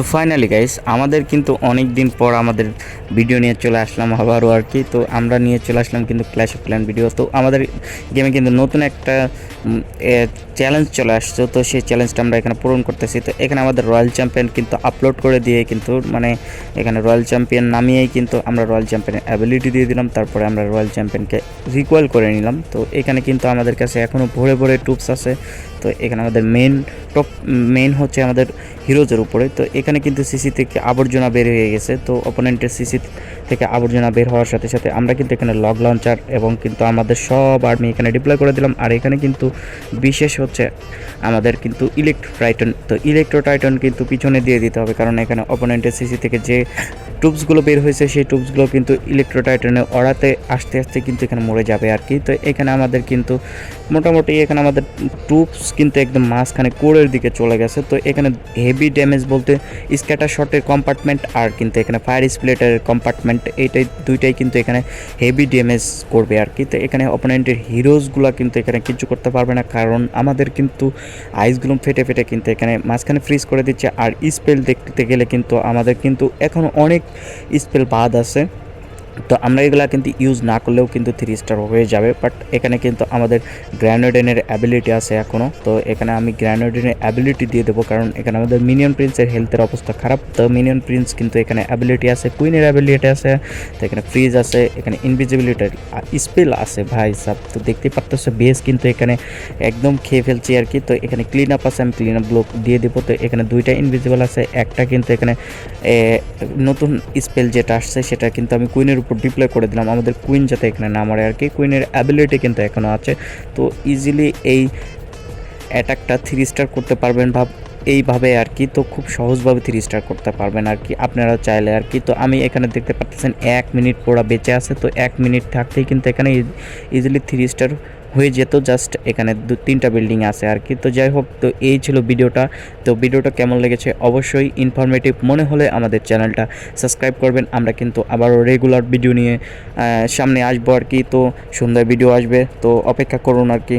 তো finally guys আমাদের কিন্তু অনেক দিন পর আমাদের ভিডিও নিয়ে চলে আসলাম আবারও আর কি। তো আমরা নিয়ে চলে আসলাম কিন্তু ক্ল্যাশ অফ ক্ল্যান ভিডিও তো আমাদের গেমে কিন্তু নতুন একটা চ্যালেঞ্জ চলে আসছে। তো সেই চ্যালেঞ্জটা আমরা এখানে পূরণ করতেছি। তো এখানে আমাদের রয়্যাল চ্যাম্পিয়ন কিন্তু আপলোড করে দিয়ে কিন্তু মানে এখানে রয়্যাল চ্যাম্পিয়ন নামিয়েই কিন্তু আমরা রয়্যাল চ্যাম্পিয়নের অ্যাবিলিটি দিয়ে দিলাম। তারপরে আমরা রয়্যাল চ্যাম্পিয়নকে রিকোয়েল করে নিলাম। তো এখানে কিন্তু আমাদের কাছে এখনও ভরে ভরে টুপস আছে। তো এখানে আমাদের মেন টপ মেন হচ্ছে আমাদের হিরোজের উপরে। তো এখানে কিন্তু সিসি থেকে আবর্জনা বের হয়ে গেছে। তো অপোনেন্টের সিসি থেকে আবর্জনা বের হওয়ার সাথে সাথে আমরা কিন্তু এখানে লগ লঞ্চার এবং কিন্তু আমাদের সব আর্মি এখানে ডিপ্লয় করে দিলাম। আর এখানে কিন্তু বিশেষ হচ্ছে আমাদের কিন্তু ইলেকট্রো টাইটন তো ইলেকট্রো টাইটন কিন্তু পিছনে দিয়ে দিতে হবে কারণ এখানে অপোনেন্টের সিসি থেকে যে টুবসগুলো বের হয়েছে, সেই টুবসগুলো কিন্তু ইলেকট্রো টাইটনে অড়াতে আস্তে আস্তে কিন্তু এখানে মরে যাবে আর কি। তো এখানে আমাদের কিন্তু মোটামুটি এখানে আমাদের টুবস কিন্তু একদম মাঝখানে কোরের দিকে চলে গেছে। তো এখানে হেভি ড্যামেজ বলতে স্ক্যাটার শটের কম্পার্টমেন্ট আর কিন্তু এখানে ফায়ার স্প্লেটের কম্পার্টমেন্ট এইটাই দুইটাই কিন্তু এখানে হেভি ড্যামেজ করবে আর কি। তো এখানে অপোনেন্টের হিরোজগুলো কিন্তু এখানে কিছু করতে পারবে না। কারণ আমাদের কিন্তু আইসগুলো ফেটে ফেটে কিন্তু এখানে মাঝখানে ফ্রিজ করে দিচ্ছে। আর স্পেল দেখতে গেলে কিন্তু আমাদের কিন্তু এখন অনেক স্পেল বাদ আছে। তো আমরা এগুলা কিন্তু ইউজ না করলেও কিন্তু থ্রি স্টার হয়ে যাবে বাট এখানে কিন্তু আমাদের গ্র্যানোডেনের অ্যাবিলিটি আছে এখনও তো এখানে আমি গ্র্যানোডেনের অ্যাবিলিটি দিয়ে দেবো, কারণ এখানে আমাদের মিনিয়ন প্রিন্সের হেলথের অবস্থা খারাপ। তো মিনিয়ন প্রিন্স কিন্তু এখানে অ্যাবিলিটি আছে কুইনের অ্যাবিলিটি আছে, তো এখানে ফ্রিজ আছে, এখানে ইনভিজিবিলিটির স্পেল আছে ভাই সাব। তো দেখতেই পারতেছো বেস কিন্তু এখানে একদম খেয়ে ফেলছি আর কি। তো এখানে ক্লিন আপ আছে, আমি ক্লিন আপ ব্লক দিয়ে দেবো। তো এখানে দুইটা ইনভিজিবল আছে, একটা কিন্তু এখানে নতুন স্পেল যেটা আসছে, সেটা কিন্তু আমি কুইনের ডিপ্লয় করে দিলাম। আমাদের কুইন যাতে এখানে না মরে আর কি। কুইনের অ্যাবিলিটি কিন্তু এখনও আছে। তো ইজিলি এই অ্যাটাকটা থ্রি স্টার করতে পারবেন ভাব, এইভাবে আর কি। তো খুব সহজভাবে থ্রি স্টার করতে পারবেন আর কি। আপনারা চাইলে আর কি। তো আমি এখানে দেখতে পাচ্ছেন এক মিনিট পোড়া বেঁচে আছে। তো এক মিনিট থাকতেই কিন্তু এখানে ইজিলি থ্রি স্টার হয়ে যেত জাস্ট এখানে দু, তিনটা বিল্ডিং আছে আর কি তো যাই হোক, তো এই ছিল ভিডিওটা। তো ভিডিওটা কেমন লেগেছে? অবশ্যই ইনফরমেটিভ মনে হলে আমাদের চ্যানেলটা সাবস্ক্রাইব করবেন। আমরা কিন্তু আবারও রেগুলার ভিডিও নিয়ে সামনে আসব আর কি তো সুন্দর ভিডিও আসবে। তো অপেক্ষা করুন আর কি